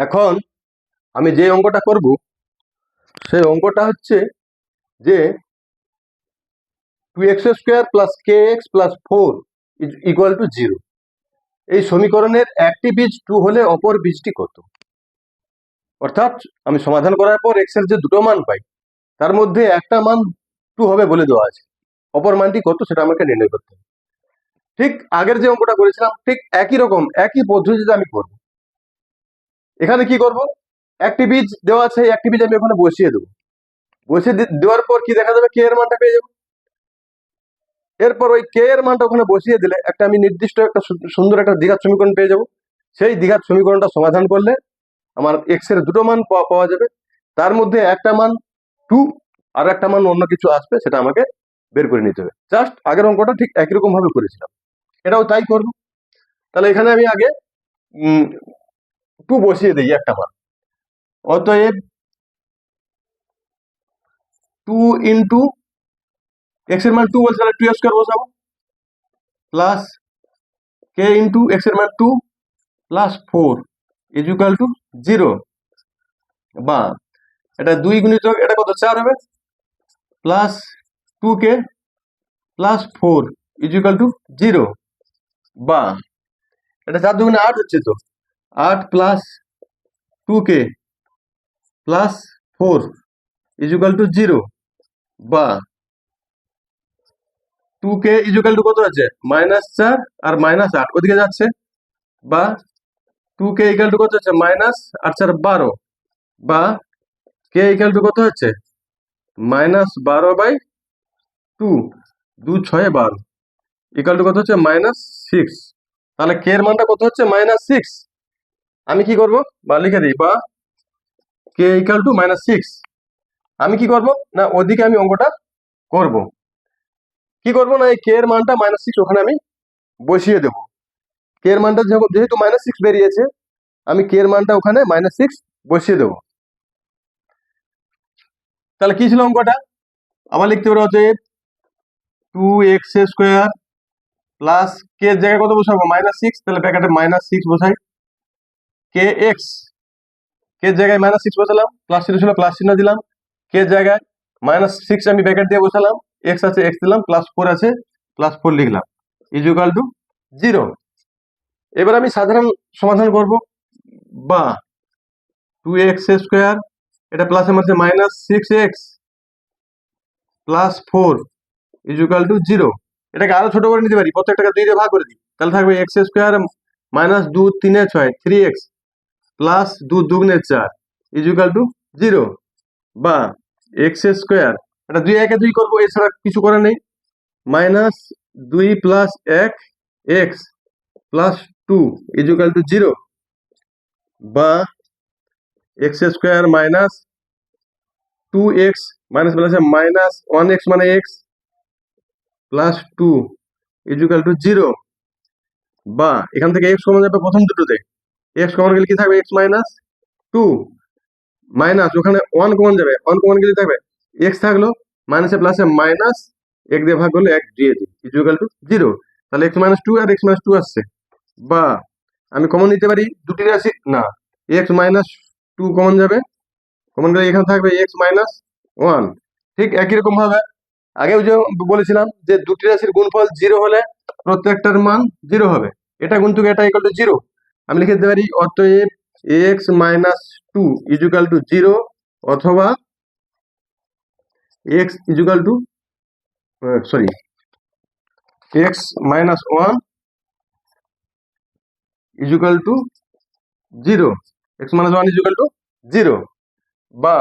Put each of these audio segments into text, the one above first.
এখন আমি যে অঙ্কটা করব, সেই অঙ্কটা হচ্ছে যে two x square plus k x plus four equal to zero এই সমীকরণের একটি বীজ টু হলে অপর বীজটি কত? অর্থাৎ আমি সমাধান করার পর এক্সের যে দুটো মান পাই, তার মধ্যে একটা মান টু হবে বলে দেওয়া আছে। অপর মানটি কত সেটা আমাকে নির্ণয় করতে হবে। ঠিক আগের যে অঙ্কটা করেছিলাম, ঠিক একই রকম, একই পদ্ধতিতে আমি করব। এখানে কি করব? একটি বীজ দেওয়া আছে একটি বীজ আমি ওখানে বসিয়ে দেবো। বসিয়ে দেওয়ার পর কি দেখা যাবে? কে এর মানটা পেয়ে যাব? এরপর ওই কে এর মানটা ওখানে বসিয়ে দিলে একটা আমি নির্দিষ্ট একটা সুন্দর একটা দীঘার সমীকরণ পেয়ে যাব। সেই দীঘার সমীকরণটা সমাধান করলে আমার এক্সের দুটো মান পাওয়া পাওয়া যাবে। তার মধ্যে একটা মান টু আর একটা মান অন্য কিছু আসবে, সেটা আমাকে বের করে নিতে হবে। জাস্ট আগের অঙ্কটা ঠিক একই রকম ভাবে করেছিলাম। এটাও তাই করব। তাহলে এখানে আমি আগে টু বসিয়ে দিই একটা মান অতএব টু ইন্টু এক্সের মান টু বলছে তাহলে টু স্কোয়ার বসাবো। প্লাস কে ইন্টু এক্সের মান two plus four equal to zero বা এটা দুই গুণিত এটা কত? চার হবে। Plus two k plus four is equal to zero বা এটা চার দুগুণে আট হচ্ছে তো। আট plus two k plus four equal to zero বা টু কে ইজুকাল টু কত আছে? মাইনাস চার আর মাইনাস আট, ওদিকে যাচ্ছে। বা টু কে ইকাল টু কত হচ্ছে? মাইনাস আট চার বারো। বা কে ইকাল টু কত হচ্ছে? মাইনাস বারো বাই টু দু ছয় বারো। ইকাল টু কত হচ্ছে? মাইনাস সিক্স তাহলে কে এর মানটা কত হচ্ছে? মাইনাস সিক্স আমি কি করব? বা লিখে দিই, বা k equal to minus six আমি কি করব? না, ওদিকে আমি অঙ্কটা করব। কি করব না, এই কে এর মানটা মাইনাস সিক্স ওখানে আমি বসিয়ে দেব। কে এর মানটা যেহেতু মাইনাস সিক্স বেরিয়েছে, আমি কে এর মানটা ওখানে মাইনাস সিক্স বসিয়ে দেবো। তাহলে কি ছিল অঙ্কটা? আবার লিখতে পারো অতএব two x square plus k এর জায়গায় কত বসাবো? মাইনাস সিক্স তাহলে প্যাকেটে মাইনাস সিক্স বসাই। কে এক্স কে জায়গায় মাইনাস সিক্স বসালাম প্লাস চিহ্ন ছিল প্লাস চিহ্ন দিলাম কে জায়গায় মাইনাস সিক্স আমি ব্যাকেট দিয়ে বসালাম এক্স আছে এক্স দিলাম প্লাস ফোর আছে প্লাস ফোর লিখলাম ইজুকাল টু জিরো এবার আমি সাধারণ সমাধান করব, বা টু এক্স স্কোয়ার এটা প্লাসের মধ্যে minus six x plus four equal to zero এটাকে আরও ছোট করে নিতে পারি, প্রত্যেকটাকে দুই দিয়ে ভাগ করে দিই, তাহলে থাকবে এক্স স্কোয়ার মাইনাস দু তিনে ছয় থ্রি এক্স প্লাস দু দুগুনে চার ইজুকাল টু জিরো বা এক্স স্কোয়ার এটা দুই একে দুই করব, এছাড়া কিছু করার নেই। মাইনাস দুই প্লাস এক x plus two equal to zero বা x square minus two x minus plus minus one x মানে x plus two equal to zero বা এখান থেকে এক্স কমন যাবে প্রথম দুটোতে। এক্স কমন গেলে কি থাকবে? এক্স মাইনাস টু মাইনাস ওখানে ওয়ান কমন যাবে। ওয়ান কমন গেলে থাকবে? এক্স থাকল মাইনাসে প্লাসে মাইনাস এক দিয়ে ভাগ করলে এক দিয়ে দিই। ইজুকাল টু জিরো তাহলে এক্স মাইনাস টু আর এক্স মাইনাস টু আসছে। বা আমি কমন নিতে পারি? দুটি রাশি না। এক্স মাইনাস টু কমন যাবে। কমন গেলে এখানে থাকবে এক্স মাইনাস ওয়ান ঠিক একই রকম ভাবে আগেও যে বলেছিলাম যে দুটি রাশির গুণফল জিরো হলে প্রত্যেকটার মান জিরো হবে। এটা কিন্তু এটা ইকুয়াল টু জিরো আমি লিখে দিতে পারি অতএব x minus two equal to zero অথবা x equal to sorry x minus one equal to zero x minus one equal to zero বা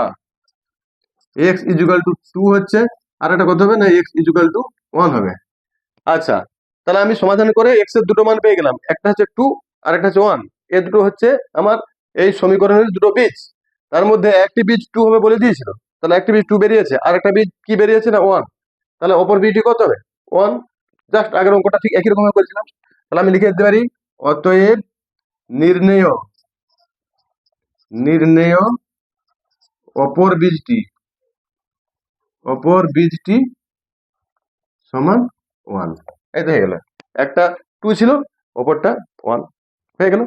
এক্স ইজুকাল টু টু হচ্ছে আর একটা কথা হবে? না এক্স ইজুকাল টু ওয়ান হবে। আচ্ছা তাহলে আমি সমাধান করে এক্সের দুটো মান পেয়ে গেলাম। একটা হচ্ছে টু আর একটা হচ্ছে ওয়ান এ দুটো হচ্ছে আমার এই সমীকরণের দুটো বীজ। তার মধ্যে একটি বীজ টু হবে বলে দিয়েছিল। তাহলে একটি বীজ টু বেরিয়েছে। আর একটা বীজ কি বেরিয়েছে না ওয়ান তাহলে অপর বীজটি কত হবে? ওয়ান জাস্ট আগের অঙ্কটা ঠিক একই রকম করেছিলাম। তাহলে আমি লিখে দিতে পারি, অতএব নির্ণেয় নির্ণেয় অপর বীজটি অপর বীজটি সমান ওয়ান এই হয়ে গেল। একটা টু ছিল, অপরটা ওয়ান হয়ে গেল